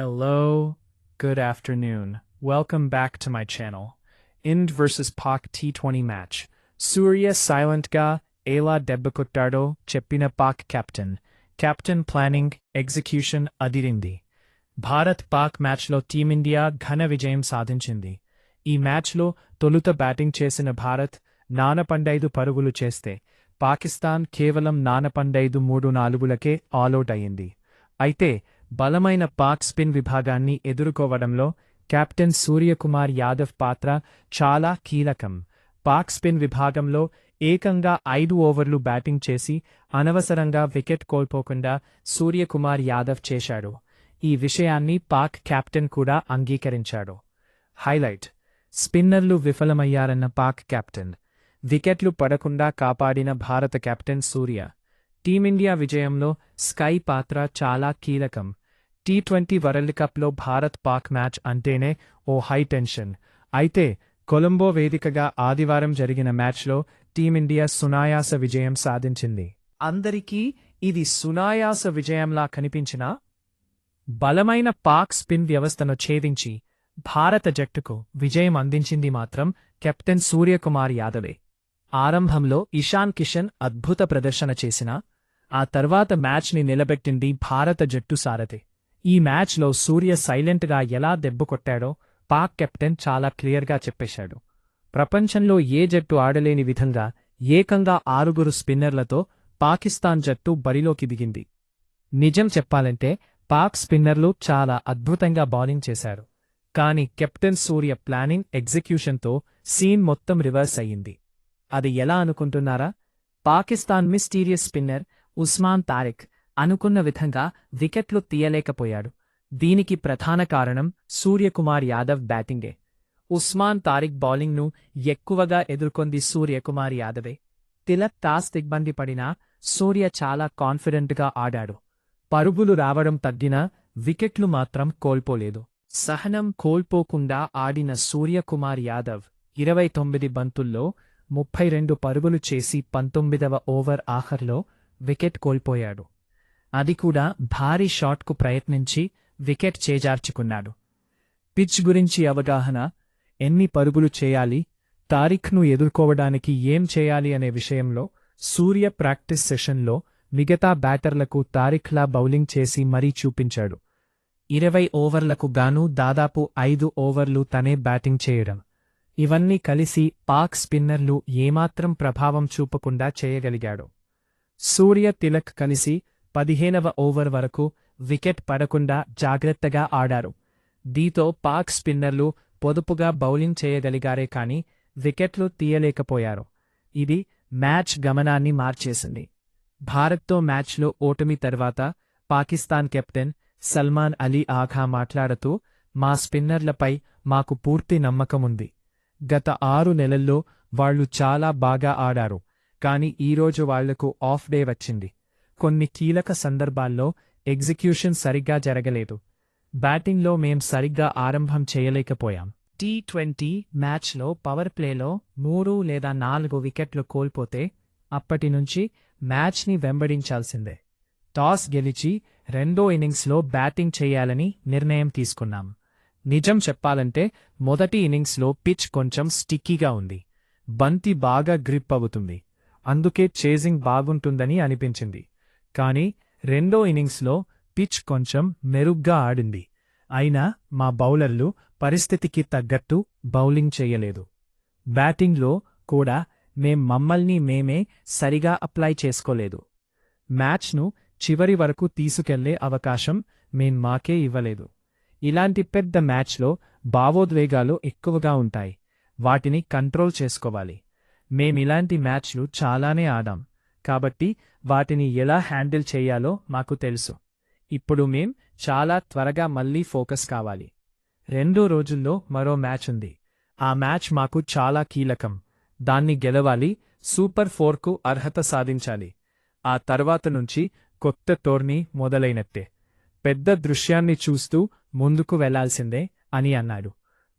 Hello, good afternoon. Welcome back to my channel. Ind vs Pak T20 match. Surya silent ga Ela Debbakuttado Cheppina Pak captain. Captain planning, execution అదిరింది భారత్ పాక్ మ్యాచ్లో team India ఘన విజయం సాధించింది ఈ మ్యాచ్లో తొలుత batting చేసిన భారత్ నానపండైదు పరుగులు చేస్తే పాకిస్తాన్ కేవలం నానపండైదు మూడు నాలుగులకే ఆలౌట్ అయింది అయితే బలమైన పాక్ స్పిన్ విభాగాన్ని ఎదుర్కోవడంలో కెప్టెన్ సూర్యకుమార్ యాదవ్ పాత్ర చాలా కీలకం. పాక్ స్పిన్ విభాగంలో ఏకంగా ఐదు ఓవర్లు బ్యాటింగ్ చేసి అనవసరంగా వికెట్ కోల్పోకుండా సూర్యకుమార్ యాదవ్ చేశాడు. ఈ విషయాన్ని పాక్ కెప్టెన్ కూడా అంగీకరించాడు. హైలైట్! స్పిన్నర్లు విఫలమయ్యారన్న పాక్ కెప్టెన్. వికెట్లు పడకుండా కాపాడిన భారత కెప్టెన్ సూర్య. టీమిండియా విజయంలో స్కై పాత్ర చాలా కీలకం. టీ ట్వంటీ వరల్డ్ కప్లో భారత్ పాక్ మ్యాచ్ అంటేనే ఓ హై టెన్షన్. అయితే కొలంబో వేదికగా ఆదివారం జరిగిన మ్యాచ్లో టీమిండియా సునాయాస విజయం సాధించింది. అందరికీ ఇది సునాయాస విజయంలా కనిపించినా బలమైన పాక్ స్పిన్ వ్యవస్థను ఛేదించి భారత జట్టుకు విజయం అందించింది మాత్రం కెప్టెన్ సూర్యకుమార్ యాదవే. ఆరంభంలో ఇషాన్ కిషన్ అద్భుత ప్రదర్శన చేసినా ఆ తర్వాత మ్యాచ్ని నిలబెట్టింది భారత జట్టు సారథి. ఈ మ్యాచ్లో సూర్య సైలెంట్గా ఎలా దెబ్బకొట్టాడో పాక్ కెప్టెన్ చాలా క్లియర్గా చెప్పేశాడు. ప్రపంచంలో ఏ జట్టు ఆడలేని విధంగా ఏకంగా ఆరుగురు స్పిన్నర్లతో పాకిస్తాన్ జట్టు బరిలోకి దిగింది. నిజం చెప్పాలంటే పాక్ స్పిన్నర్లు చాలా అద్భుతంగా బౌలింగ్ చేశారు. కానీ కెప్టెన్ సూర్య ప్లానింగ్ ఎగ్జిక్యూషన్తో సీన్ మొత్తం రివర్స్ అయ్యింది. అది ఎలా అనుకుంటున్నారా? పాకిస్తాన్ మిస్టీరియస్ స్పిన్నర్ ఉస్మాన్ తారిక్ అనుకున్న విధంగా వికెట్లు తీయలేకపోయాడు. దీనికి ప్రధాన కారణం సూర్యకుమార్ యాదవ్ బ్యాటింగే. ఉస్మాన్ తారిక్ బౌలింగ్ను ఎక్కువగా ఎదుర్కొంది సూర్యకుమార్ యాదవే. తిలక్ టాస్ దిగ్బంది పడినా సూర్య చాలా కాన్ఫిడెంట్గా ఆడాడు. పరుగులు రావడం తగ్గినా వికెట్లు మాత్రం కోల్పోలేదు. సహనం కోల్పోకుండా ఆడిన సూర్యకుమార్ యాదవ్ ఇరవై తొమ్మిది బంతుల్లో ముప్పై రెండు పరుగులు చేసి పంతొమ్మిదవ ఓవర్ ఆఖర్లో వికెట్ కోల్పోయాడు. అది కూడా భారీ షాట్కు ప్రయత్నించి వికెట్ చేజార్చుకున్నాడు. పిచ్ గురించి అవగాహన ఎన్ని పరుగులు చేయాలి తారిఖ్ను ఎదుర్కోవడానికి ఏం చేయాలి అనే విషయంలో సూర్య ప్రాక్టీస్ సెషన్లో మిగతా బ్యాటర్లకు తారిఖ్లా బౌలింగ్ చేసి మరీ చూపించాడు. ఇరవై ఓవర్లకు గాను దాదాపు ఐదు ఓవర్లు తనే బ్యాటింగ్ చేయడం. ఇవన్నీ కలిసి పాక్ స్పిన్నర్లు ఏమాత్రం ప్రభావం చూపకుండా చేయగలిగాడు. సూర్య తిలక్ కలిసి పదిహేనవ ఓవర్ వరకు వికెట్ పడకుండా జాగ్రత్తగా ఆడారు. దీతో పాక్ స్పిన్నర్లు పొదుపుగా బౌలింగ్ చేయగలిగారే కాని వికెట్లు తీయలేకపోయారు. ఇది మ్యాచ్ గమనాన్ని మార్చేసింది. భారత్తో మ్యాచ్లో ఓటమి తర్వాత పాకిస్తాన్ కెప్టెన్ సల్మాన్ అలీ ఆఖా మాట్లాడుతూ మా స్పిన్నర్లపై మాకు పూర్తి నమ్మకముంది. గత ఆరు నెలల్లో వాళ్ళు చాలా బాగా ఆడారు. కాని ఈరోజు వాళ్ళకు ఆఫ్ డే వచ్చింది. కొన్ని కీలక సందర్భాల్లో ఎగ్జిక్యూషన్ సరిగ్గా జరగలేదు. బ్యాటింగ్లో మేం సరిగ్గా ఆరంభం చేయలేకపోయాం. టీ ట్వంటీ మ్యాచ్లో పవర్ ప్లేలో మూడు లేదా నాలుగు వికెట్లు కోల్పోతే అప్పటి నుంచి మ్యాచ్ని వెంబడించాల్సిందే. టాస్ గెలిచి రెండో ఇన్నింగ్స్లో బ్యాటింగ్ చేయాలని నిర్ణయం తీసుకున్నాం. నిజం చెప్పాలంటే మొదటి ఇన్నింగ్స్లో పిచ్ కొంచెం స్టిక్కీగా ఉంది. బంతి బాగా గ్రిప్ అవుతుంది. అందుకే చేజింగ్ బాగుంటుందని అనిపించింది. కానీ రెండో ఇన్నింగ్స్లో పిచ్ కొంచెం మెరుగ్గా ఆడింది. అయినా మా బౌలర్లు పరిస్థితికి తగ్గట్టు బౌలింగ్ చేయలేదు. బ్యాటింగ్లో కూడా మేం మమ్మల్ని మేమే సరిగా అప్లై చేసుకోలేదు. మ్యాచ్ను చివరి వరకు తీసుకెళ్ళే అవకాశం మేం మాకే ఇవ్వలేదు. ఇలాంటి పెద్ద మ్యాచ్లో భావోద్వేగాలు ఎక్కువగా ఉంటాయి. వాటిని కంట్రోల్ చేసుకోవాలి. మేమిలాంటి మ్యాచ్లు చాలానే ఆడాం. కాబట్టి వాటిని ఎలా హ్యాండిల్ చేయాలో మాకు తెలుసు. ఇప్పుడు మేం చాలా త్వరగా మళ్ళీ ఫోకస్ కావాలి. రెండో రోజుల్లో మరో మ్యాచ్ ఉంది. ఆ మ్యాచ్ మాకు చాలా కీలకం. దాన్ని గెలవాలి సూపర్ ఫోర్కు అర్హత సాధించాలి. ఆ తర్వాత నుంచి కొత్త టోర్నీ మొదలైనట్టే. పెద్ద దృశ్యాన్ని చూస్తూ ముందుకు వెళ్ళాల్సిందే అని అన్నాడు.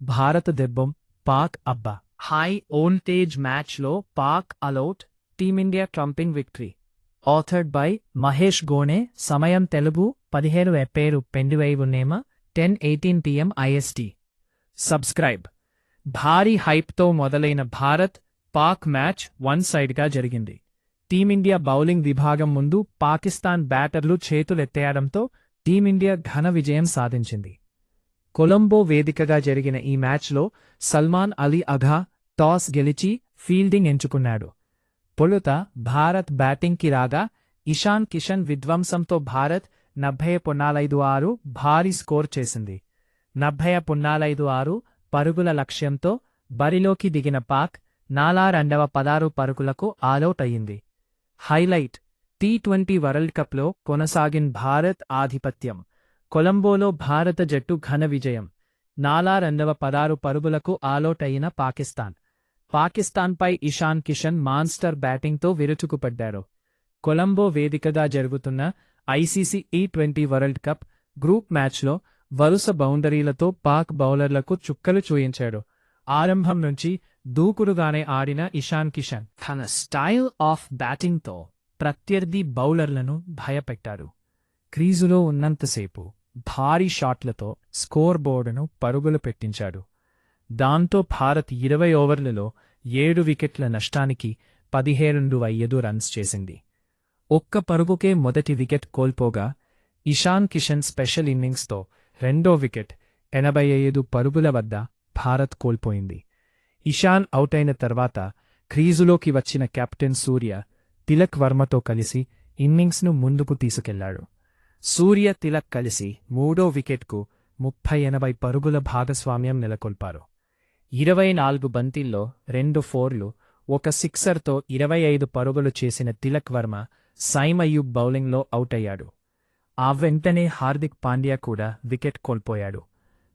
భారత దెబ్బం పాక్ అబ్బా. హై ఓల్టేజ్ మ్యాచ్లో Pak all out team India thumping victory. Authored by Mahesh Gone సమయం తెలుగు పదిహేను ఎప్పేరు పెండివైవునేమ ten eighteen PM IST. Subscribe. భారీ హైప్తో మొదలైన భారత్ పాక్ మ్యాచ్ వన్ సైడ్గా జరిగింది. టీమిండియా బౌలింగ్ విభాగం ముందు పాకిస్తాన్ బ్యాటర్లు చేతులెత్తేయడంతో టీమిండియా ఘన విజయం సాధించింది. కొలంబో వేదికగా జరిగిన ఈ మ్యాచ్లో సల్మాన్ అలీ అఘా టాస్ గెలిచి ఫీల్డింగ్ ఎంచుకున్నాడు. తొలుత భారత్ బ్యాటింగ్కి రాగా ఇషాన్ కిషన్ విధ్వంసంతో భారత్ నభై పున్నాలైదు ఆరు భారీ స్కోర్ చేసింది. నభ్భై పున్నాలైదు ఆరు పరుగుల లక్ష్యంతో బరిలోకి దిగిన పాక్ నాలా రెండవ పదారు పరుగులకు ఆలౌట్ అయింది హైలైట్ టీ ట్వంటీ వరల్డ్ కప్లో కొనసాగిన భారత్ ఆధిపత్యం. కొలంబోలో భారత జట్టు ఘన విజయం. నాలా రెండవ పదారు పరుగులకు ఆలౌట్ అయిన పాకిస్తాన్. పాకిస్తాన్పై ఇషాన్ కిషన్ మాన్స్టర్ బ్యాటింగ్తో విరుచుకుపడ్డారు. కొలంబో వేదికగా జరుగుతున్న ఐసీసీ ఈ ట్వంటీ వరల్డ్ కప్ గ్రూప్ మ్యాచ్లో వరుస బౌండరీలతో పాక్ బౌలర్లకు చుక్కలు చూయించాడు. ఆరంభం నుంచి దూకుడుగానే ఆడిన ఇషాన్ కిషన్ తన స్టైల్ ఆఫ్ బ్యాటింగ్తో ప్రత్యర్థి బౌలర్లను భయపెట్టాడు. క్రీజులో ఉన్నంతసేపు భారీ షాట్లతో స్కోర్ బోర్డును పరుగులు పెట్టించాడు. దాంతో భారత్ ఇరవై ఓవర్లలో ఏడు వికెట్ల నష్టానికి పదిహేనుండు ఐదు రన్స్ చేసింది. ఒక్క పరుగుకే మొదటి వికెట్ కోల్పోగా ఇషాన్ కిషన్ స్పెషల్ ఇన్నింగ్స్తో రెండో వికెట్ ఎనభై ఐదు పరుగుల వద్ద భారత్ కోల్పోయింది. ఇషాన్ అవుటైన తర్వాత క్రీజులోకి వచ్చిన కెప్టెన్ సూర్య తిలక్ వర్మతో కలిసి ఇన్నింగ్స్ను ముందుకు తీసుకెళ్ళాడు. సూర్య తిలక్ కలిసి మూడో వికెట్కు ముప్పై ఎనభై పరుగుల భాగస్వామ్యం నెలకొల్పారు. ఇరవై నాలుగు బంతిల్లో రెండు ఫోర్లు ఒక సిక్సర్తో ఇరవై ఐదు పరుగులు చేసిన తిలక్ వర్మ సైమ్ అయ్యూబ్ బౌలింగ్లో అవుటయ్యాడు. ఆ వెంటనే హార్దిక్ పాండ్యా కూడా వికెట్ కోల్పోయాడు.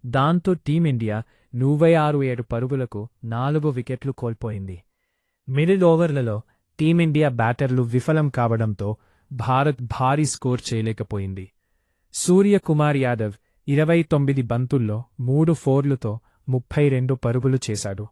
దాంతో టీమిండియా నూవై ఆరు ఏడు పరుగులకు నాలుగు వికెట్లు కోల్పోయింది. మిడిల్ ఓవర్లలో టీమిండియా బ్యాటర్లు విఫలం కావడంతో భారత్ భారీ స్కోర్ చేయలేకపోయింది. సూర్యకుమార్ యాదవ్ ఇరవై తొమ్మిది బంతుల్లో మూడు ఫోర్లుతో ముప్పై రెండు పరుగులు చేశాడు.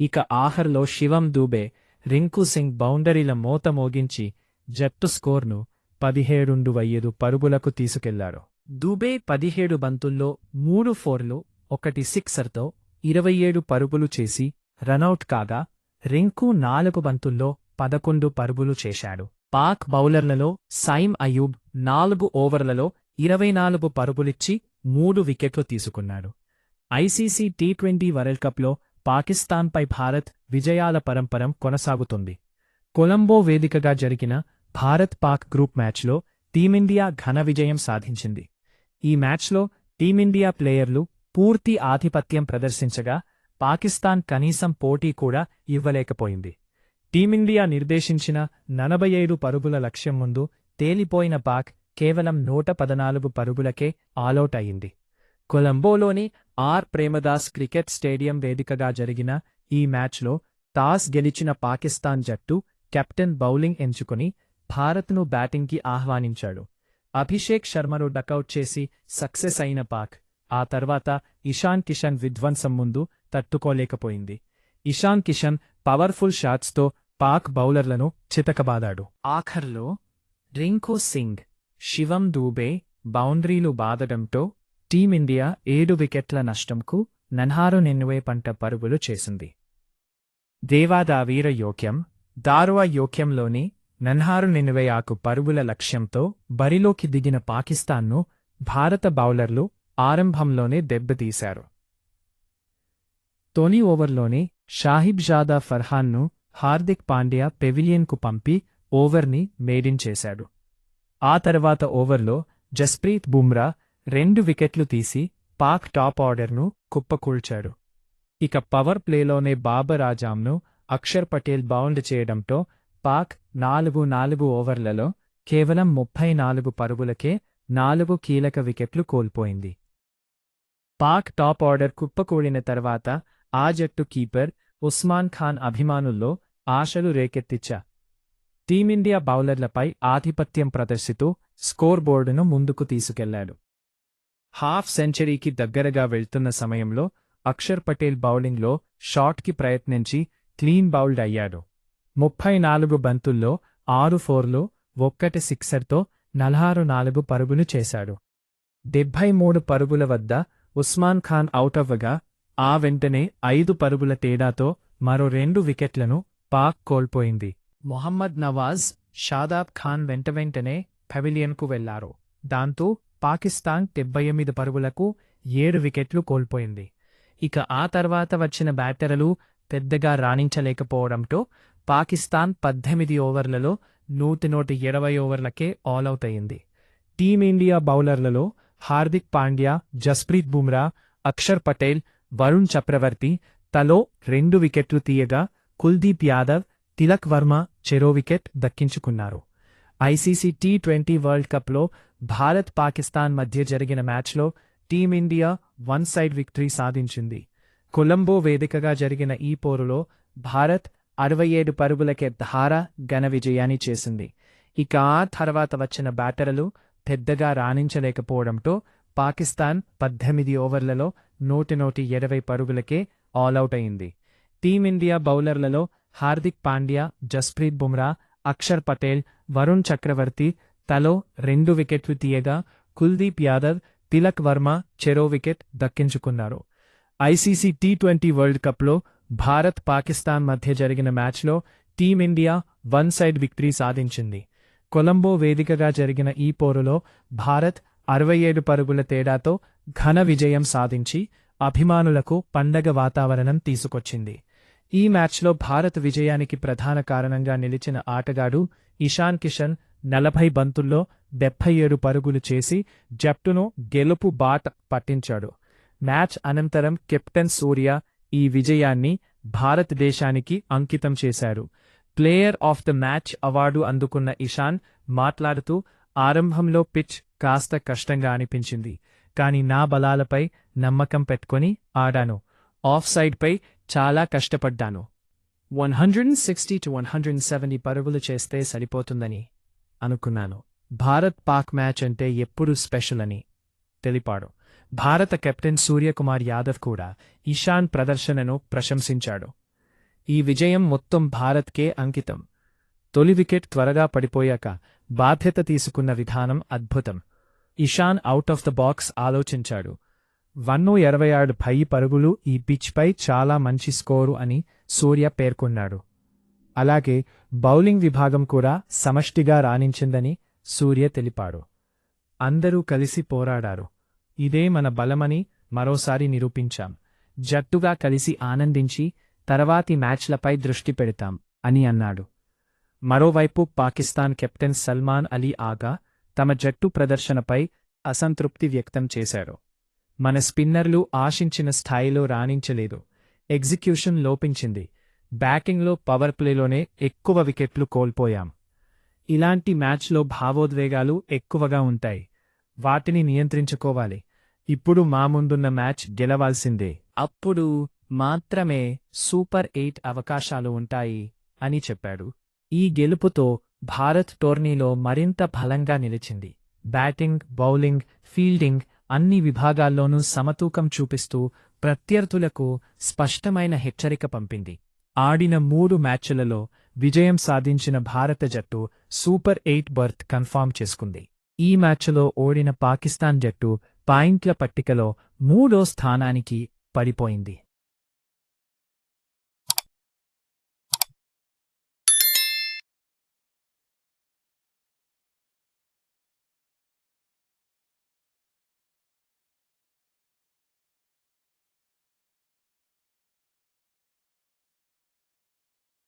ఇక ఆఖర్లో శివం దూబే రింకు సింగ్ బౌండరీల మోత మోగించి జట్టు స్కోర్ను పదిహేడు ఐదు పరుగులకు తీసుకెళ్ళారు దూబే పదిహేడు బంతుల్లో మూడు ఫోర్లు ఒకటి సిక్సర్తో ఇరవై ఏడు పరుగులు చేసి రనౌట్ కాగా రింకు నాలుగు బంతుల్లో పదకొండు పరుగులు చేశాడు. పాక్ బౌలర్లలో సైమ్ అయూబ్ నాలుగు ఓవర్లలో ఇరవై నాలుగు పరుగులిచ్చి మూడు వికెట్లు తీసుకున్నాడు. ఐసీసీ టీ ట్వంటీ వరల్డ్ కప్లో పాకిస్తాన్పై భారత్ విజయాల పరంపరం కొనసాగుతుంది. కొలంబో వేదికగా జరిగిన భారత్ పాక్ గ్రూప్ మ్యాచ్లో టీమిండియా ఘన విజయం సాధించింది. ఈ మ్యాచ్లో టీమిండియా ప్లేయర్లు పూర్తి ఆధిపత్యం ప్రదర్శించగా పాకిస్తాన్ కనీసం పోటీ కూడా ఇవ్వలేకపోయింది. టీమిండియా నిర్దేశించిన నలభై ఏడు పరుగుల లక్ష్యం ముందు తేలిపోయిన పాక్ కేవలం నూట పదనాలుగు పరుగులకే ఆలౌట్ అయింది కొలంబోలోని ఆర్. ప్రేమదాస్ క్రికెట్ స్టేడియం వేదికగా జరిగిన ఈ మ్యాచ్లో టాస్ గెలిచిన పాకిస్తాన్ జట్టు కెప్టెన్ బౌలింగ్ ఎంచుకుని భారత్ను బ్యాటింగ్కి ఆహ్వానించాడు. అభిషేక్ శర్మను డకౌట్ చేసి సక్సెస్ అయిన పాక్ ఆ తర్వాత ఇషాన్ కిషన్ విధ్వంసం ముందు తట్టుకోలేకపోయింది. ఇషాన్ కిషన్ పవర్ఫుల్ షాట్స్తో పాక్ బౌలర్లను చితకబాదాడు. ఆఖర్లో రింకో సింగ్ శివం దూబే బౌండరీలు బాదడంతో టీమిండియా ఏడు వికెట్ల నష్టంకు నన్హారు నిన్నువే పంట పరుగులు చేసింది. దేవాదావీర యోక్యం దారువా యోక్యంలోని నన్హారు నిన్నువే ఆకు పరుగుల లక్ష్యంతో బరిలోకి దిగిన పాకిస్తాన్ను భారత బౌలర్లు ఆరంభంలోనే దెబ్బతీశారు. తొలి ఓవర్లోనే షాహిబ్ జాదా ఫర్హాన్ను హార్దిక్ పాండ్యా పెవిలియన్కు పంపి ఓవర్ని మేడిన్ చేశాడు. ఆ తర్వాత ఓవర్లో జస్ప్రీత్ బుమ్రా రెండు వికెట్లు తీసి పాక్ టాప్ ఆర్డర్ను కుప్పకూల్చాడు. ఇక పవర్ ప్లేలోనే బాబర్ ఆజాంను అక్షర్ పటేల్ బౌండ్ చేయడంతో పాక్ నాలుగు నాలుగు ఓవర్లలో కేవలం ముప్పై నాలుగు పరుగులకే నాలుగు కీలక వికెట్లు కోల్పోయింది. పాక్ టాప్ ఆర్డర్ కుప్పకూలిన తర్వాత ఆ జట్టు కీపర్ ఉస్మాన్ ఖాన్ అభిమానుల్లో ఆశలు రేకెత్తిచ్చా. టీమిండియా బౌలర్లపై ఆధిపత్యం ప్రదర్శిస్తూ స్కోర్ బోర్డును ముందుకు తీసుకెళ్ళాడు. హాఫ్ సెంచరీకి దగ్గరగా వెళ్తున్న సమయంలో అక్షర్ పటేల్ బౌలింగ్లో షాట్కి ప్రయత్నించి క్లీన్ బౌల్డ్ అయ్యాడు. ముప్పై నాలుగు బంతుల్లో ఆరు ఫోర్లు ఒక్కటి సిక్సర్తో నలహారు నాలుగు పరుగులు చేశాడు. డెబ్భై మూడు పరుగుల వద్ద ఉస్మాన్ ఖాన్ అవుట్ అవ్వగా ఆ వెంటనే ఐదు పరుగుల తేడాతో మరో రెండు వికెట్లను పాక్ కోల్పోయింది. మొహమ్మద్ నవాజ్ షాదాబ్ ఖాన్ వెంట వెంటనే పెవిలియన్కు వెళ్ళారు. దాంతో పాకిస్తాన్ డెబ్బై ఎనిమిది పరుగులకు ఏడు వికెట్లు కోల్పోయింది. ఇక ఆ తర్వాత వచ్చిన బ్యాటరలు పెద్దగా రాణించలేకపోవడంతో పాకిస్తాన్ పద్దెనిమిది ఓవర్లలో నూటి నూట ఇరవై ఓవర్లకే ఆల్అవుట్ అయింది టీమిండియా బౌలర్లలో హార్దిక్ పాండ్యా జస్ప్రీత్ బుమ్రా అక్షర్ పటేల్ వరుణ్ చక్రవర్తి తలో రెండు వికెట్లు తీయగా కుల్దీప్ యాదవ్ తిలక్ వర్మ చెరో వికెట్ దక్కించుకున్నారు. ఐసీసీ టీ ట్వంటీ వరల్డ్ కప్లో భారత్ పాకిస్తాన్ మధ్య జరిగిన మ్యాచ్లో టీమిండియా వన్ సైడ్ విక్టరీ సాధించింది. కొలంబో వేదికగా జరిగిన ఈ పోరులో భారత్ అరవై ఏడు పరుగులకే ధార ఘన విజయాన్ని చేసింది. ఇక ఆ తర్వాత వచ్చిన బ్యాటరలు పెద్దగా రాణించలేకపోవడంతో పాకిస్తాన్ పద్దెనిమిది ఓవర్లలో నూటి నూటి ఇరవై పరుగులకే ఆల్అవుట్ అయింది. టీమిండియా బౌలర్లలో హార్దిక్ పాండ్యా జస్ప్రీత్ బుమ్రా అక్షర్ పటేల్ వరుణ్ చక్రవర్తి తలో రెండు వికెట్లు తీయగా కుల్దీప్ యాదవ్ తిలక్ వర్మ చెరో వికెట్ దక్కించుకున్నారు. ఐసీసీ టీ ట్వంటీ వరల్డ్ కప్లో భారత్ పాకిస్తాన్ మధ్య జరిగిన మ్యాచ్లో టీమిండియా వన్ సైడ్ విక్టరీ సాధించింది. కొలంబో వేదికగా జరిగిన ఈ పోరులో భారత్ అరవై ఏడు పరుగుల తేడాతో ఘన విజయం సాధించి అభిమానులకు పండగ వాతావరణం తీసుకొచ్చింది. ఈ మ్యాచ్లో భారత్ విజయానికి ప్రధాన కారణంగా నిలిచిన ఆటగాడు ఇషాన్ కిషన్ నలభై బంతుల్లో డెబ్బై ఏడు పరుగులు చేసి జట్టును గెలుపు బాట పట్టించాడు. మ్యాచ్ అనంతరం కెప్టెన్ సూర్య ఈ విజయాన్ని భారతదేశానికి అంకితం చేశారు. Player of the match award అందుకున్న ఇషాన్ మాట్లాడుతూ ఆరంభంలో పిచ్ కాస్త కష్టంగా అనిపించింది కాని నా బలాలపై నమ్మకం పెట్టుకొని ఆడాను. ఆఫ్ సైడ్పై చాలా కష్టపడ్డాను. One hundred sixty two one hundred seventy పరుగులు చేస్తే సరిపోతుందని అనుకున్నాను. భారత్ పాక్ మ్యాచ్ అంటే ఎప్పుడూ స్పెషల్ అని తెలిపాడు. భారత కెప్టెన్ సూర్యకుమార్ యాదవ్ కూడా ఇషాన్ ప్రదర్శనను ప్రశంసించాడు. ఈ విజయం మొత్తం భారత్కే అంకితం. తొలి వికెట్ త్వరగా పడిపోయాక బాధ్యత తీసుకున్న విధానం అద్భుతం. Ishan out of the box ఆలోచించాడు. వన్ను ఇరవై ఆరు పై పరుగులు ఈ పిచ్పై చాలా మంచి స్కోరు అని సూర్య పేర్కొన్నాడు. అలాగే బౌలింగ్ విభాగం కూడా సమష్టిగా రాణించిందని సూర్య తెలిపాడు. అందరూ కలిసి పోరాడారు. ఇదే మన బలమని మరోసారి నిరూపించాం. జట్టుగా కలిసి ఆనందించి తర్వాతి మ్యాచ్లపై దృష్టి పెడతాం అని అన్నాడు. మరోవైపు పాకిస్తాన్ కెప్టెన్ సల్మాన్ అలీ ఆగా తమ జట్టు ప్రదర్శనపై అసంతృప్తి వ్యక్తం చేశారు. మన స్పిన్నర్లు ఆశించిన స్థాయిలో రాణించలేదు. ఎగ్జిక్యూషన్ లోపించింది. బ్యాటింగ్లో పవర్ ప్లేలోనే ఎక్కువ వికెట్లు కోల్పోయాం. ఇలాంటి మ్యాచ్లో భావోద్వేగాలు ఎక్కువగా ఉంటాయి. వాటిని నియంత్రించుకోవాలి. ఇప్పుడు మా ముందున్న మ్యాచ్ గెలవాల్సిందే. అప్పుడు మాత్రమే సూపర్ ఎయిట్ అవకాశాలు ఉంటాయి అని చెప్పాడు. ఈ గెలుపుతో భారత్ టోర్నీలో మరింత బలంగా నిలిచింది. బ్యాటింగ్ బౌలింగ్ ఫీల్డింగ్ అన్ని విభాగాల్లోనూ సమతూకం చూపిస్తూ ప్రత్యర్థులకు స్పష్టమైన హెచ్చరిక పంపింది. ఆడిన మూడు మ్యాచ్లలో విజయం సాధించిన భారత జట్టు సూపర్ ఎయిట్ బర్త్ కన్ఫామ్ చేసుకుంది. ఈ మ్యాచ్లో ఓడిన పాకిస్తాన్ జట్టు పాయింట్ల పట్టికలో మూడో స్థానానికి పడిపోయింది.